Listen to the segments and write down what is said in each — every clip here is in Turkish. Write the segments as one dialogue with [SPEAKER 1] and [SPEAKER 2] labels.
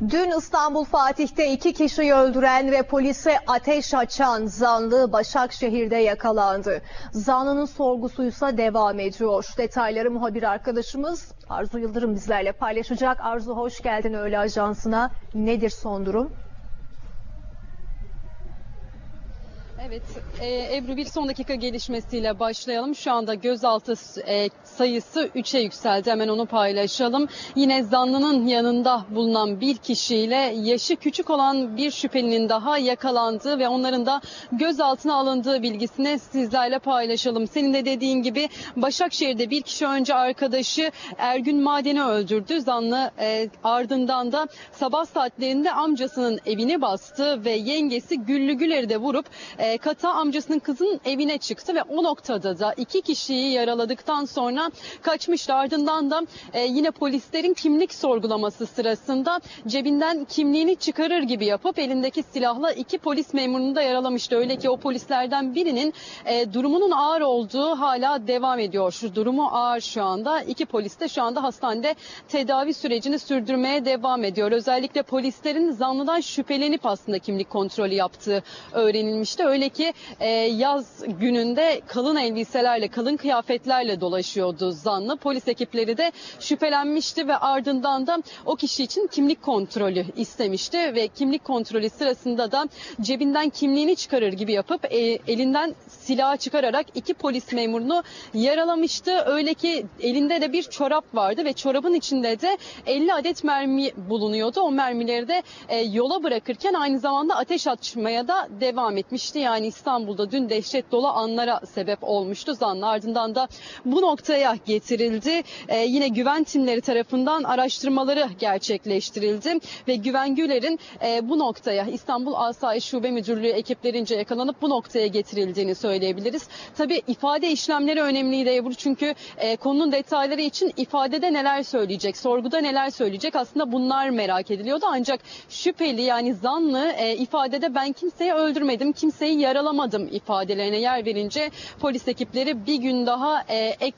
[SPEAKER 1] Dün İstanbul Fatih'te iki kişiyi öldüren ve polise ateş açan zanlı Başakşehir'de yakalandı. Zanlının sorgusuysa devam ediyor. Detayları muhabir arkadaşımız Arzu Yıldırım bizlerle paylaşacak. Arzu hoş geldin öğle ajansına. Nedir son durum?
[SPEAKER 2] Evet, e, Ebru bir son dakika gelişmesiyle başlayalım. Şu anda gözaltı e, sayısı 3'e yükseldi. Hemen onu paylaşalım. Yine zanlının yanında bulunan bir kişiyle yaşı küçük olan bir şüphelinin daha yakalandığı ve onların da gözaltına alındığı bilgisini sizlerle paylaşalım. Senin de dediğin gibi Başakşehir'de bir kişi önce arkadaşı Ergün Maden'i öldürdü. Zanlı e, ardından da sabah saatlerinde amcasının evini bastı ve yengesi Güllü Güler'i de vurup e, kata amcasının kızın evine çıktı ve o noktada da iki kişiyi yaraladıktan sonra kaçmıştı. Ardından da e, yine polislerin kimlik sorgulaması sırasında cebinden kimliğini çıkarır gibi yapıp elindeki silahla iki polis memurunu da yaralamıştı. Öyle ki o polislerden birinin e, durumunun ağır olduğu hala devam ediyor. Şu durumu ağır şu anda. İki polis de şu anda hastanede tedavi sürecini sürdürmeye devam ediyor. Özellikle polislerin zanlıdan şüphelenip aslında kimlik kontrolü yaptığı öğrenilmişti. Öyle ki e, yaz gününde kalın elbiselerle, kalın kıyafetlerle dolaşıyordu zanlı. Polis ekipleri de şüphelenmişti ve ardından da o kişi için kimlik kontrolü istemişti ve kimlik kontrolü sırasında da cebinden kimliğini çıkarır gibi yapıp e, elinden silahı çıkararak iki polis memurunu yaralamıştı. Öyle ki elinde de bir çorap vardı ve çorabın içinde de 50 adet mermi bulunuyordu. O mermileri de e, yola bırakırken aynı zamanda ateş açmaya da devam etmişti. Yani İstanbul'da dün dehşet dolu anlara sebep olmuştu zanlı. Ardından da bu noktaya getirildi. E, yine güven timleri tarafından araştırmaları gerçekleştirildi ve Güven Güler'in e, bu noktaya İstanbul Asayiş Şube Müdürlüğü ekiplerince yakalanıp bu noktaya getirildiğini söyleyebiliriz. Tabii ifade işlemleri önemliydi Ebru çünkü e, konunun detayları için ifadede neler söyleyecek, sorguda neler söyleyecek aslında bunlar merak ediliyordu. Ancak şüpheli yani zanlı e, ifadede ben kimseyi öldürmedim, kimseyi yaralamadım ifadelerine yer verince polis ekipleri bir gün daha e, ek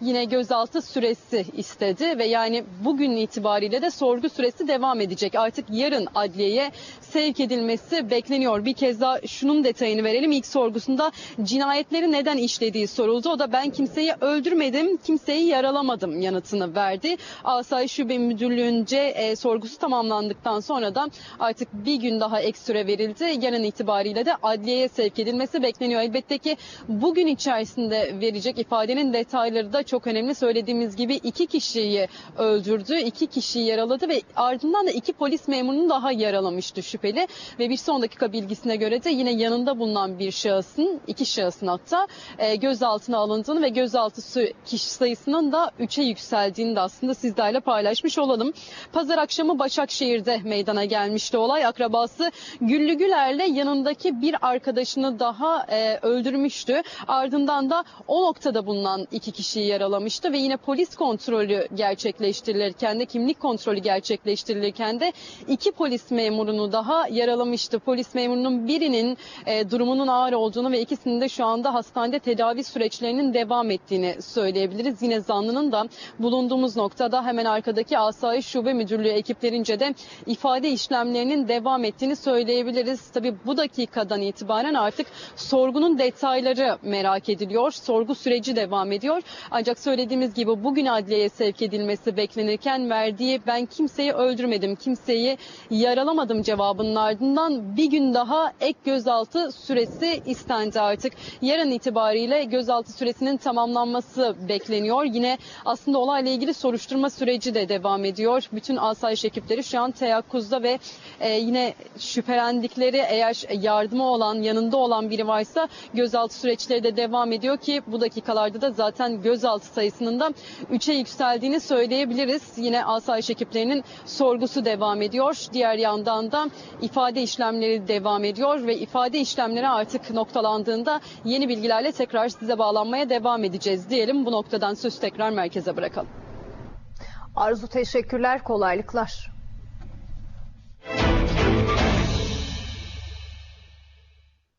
[SPEAKER 2] yine gözaltı süresi istedi ve yani bugün itibariyle de sorgu süresi devam edecek. Artık yarın adliyeye sevk edilmesi bekleniyor. Bir kez daha şunun detayını verelim. İlk sorgusunda cinayetleri neden işlediği soruldu. O da ben kimseyi öldürmedim, kimseyi yaralamadım yanıtını verdi. Asayiş Şube Müdürlüğü'nce e, sorgusu tamamlandıktan sonra da artık bir gün daha ek süre verildi. Yarın itibariyle de adliyeye sevk edilmesi bekleniyor. Elbette ki bugün içerisinde verecek ifadenin detayları da çok önemli. Söylediğimiz gibi iki kişiyi öldürdü, iki kişiyi yaraladı ve ardından da iki polis memurunu daha yaralamıştı şüpheli. Ve bir son dakika bilgisine göre de yine yanında bulunan bir şahısın, iki şahısın hatta e, gözaltına alındığını ve gözaltı kişi sayısının da 3'e yükseldiğini de aslında sizlerle paylaşmış olalım. Pazar akşamı Başakşehir'de meydana gelmişti olay. Akrabası Güllü Güler'le yanındaki bir arkadaşını daha e, öldürmüştü. Ardından da o noktada bulunan iki kişiyi yaralamıştı ve yine polis kontrolü gerçekleştirilirken de kimlik kontrolü gerçekleştirilirken de iki polis memurunu daha yaralamıştı. Polis memurunun birinin e, durumunun ağır olduğunu ve ikisinin de şu anda hastanede tedavi süreçlerinin devam ettiğini söyleyebiliriz. Yine zanlının da bulunduğumuz noktada hemen arkadaki Asayiş Şube Müdürlüğü ekiplerince de ifade işlemlerinin devam ettiğini söyleyebiliriz. Tabii bu dakikadan itibaren artık sorgunun detayları merak ediliyor. Sorgu süreci devam ediyor. Ancak söylediğimiz gibi bugün adliyeye sevk edilmesi beklenirken verdiği ben kimseyi öldürmedim, kimseyi yaralamadım cevabının ardından bir gün daha ek gözaltı süresi istendi artık. Yarın itibariyle gözaltı süresinin tamamlanması bekleniyor. Yine aslında olayla ilgili soruşturma süreci de devam ediyor. Bütün asayiş ekipleri şu an teyakkuzda ve e, yine şüphelendikleri eğer yardımı olan, yanında olan biri varsa gözaltı süreçleri de devam ediyor ki bu dakikalarda da zaten gözaltı sayısının da 3'e yükseldiğini söyleyebiliriz. Yine asayiş ekiplerinin sorgusu devam ediyor. Diğer yandan da ifade işlemleri devam ediyor ve ifade işlemleri artık noktalandığında yeni bilgilerle tekrar size bağlanmaya devam edeceğiz diyelim. Bu noktadan söz tekrar merkeze bırakalım.
[SPEAKER 1] Arzu teşekkürler, kolaylıklar.